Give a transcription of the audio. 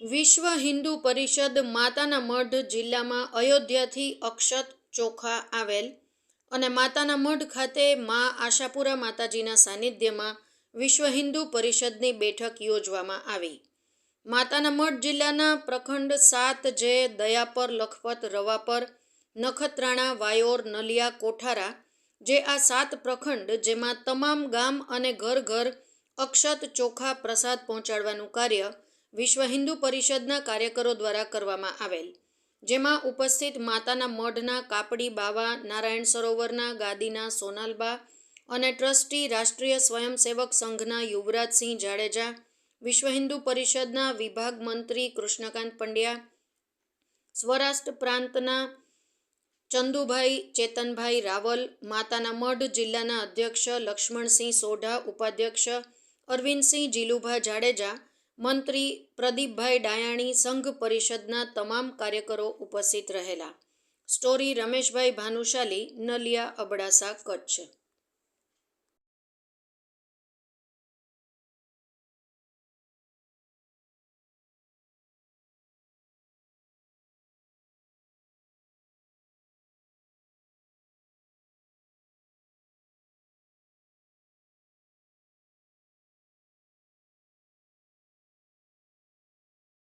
વિશ્વ હિન્દુ પરિષદ માતાના મઢ જિલ્લામાં અયોધ્યાથી અક્ષત ચોખા આવેલ અને માતાના મઢ ખાતે મા આશાપુરા માતાજીના સાનિધ્યમાં વિશ્વ હિન્દુ પરિષદની બેઠક યોજવામાં આવી. માતાના મઢ જિલ્લાના પ્રખંડ સાત જે દયાપર, લખપત, રવાપર, નખત્રાણા, વાયોર, નલિયા, કોઠારા જે આ સાત પ્રખંડ જેમાં તમામ ગામ અને ઘર ઘર અક્ષત ચોખા પ્રસાદ પહોંચાડવાનું કાર્ય વિશ્વ હિન્દુ પરિષદના કાર્યકરો દ્વારા કરવામાં આવેલ, જેમાં ઉપસ્થિત માતાના મઢના કાપડી બાવા, નારાયણ સરોવરના ગાદીના સોનાલબા અને ટ્રસ્ટી રાષ્ટ્રીય સ્વયંસેવક સંઘના યુવરાજસિંહ જાડેજા, વિશ્વ હિન્દુ પરિષદના વિભાગ મંત્રી કૃષ્ણકાંત પંડ્યા, સ્વરાષ્ટ્ર પ્રાંતના ચંદુભાઈ ચેતનભાઈ રાવલ, માતાના મઢ જિલ્લાના અધ્યક્ષ લક્ષ્મણસિંહ સોઢા, ઉપાધ્યક્ષ અરવિંદસિંહ જીલુભા જાડેજા મંત્રી પ્રદીપભાઈ ડાયાણી સંઘ પરિષદના તમામ કાર્યકરો ઉપસ્થિત રહેલા. સ્ટોરી રમેશભાઈ ભાનુશાલી, નલિયા અબડાસા કચ્છ.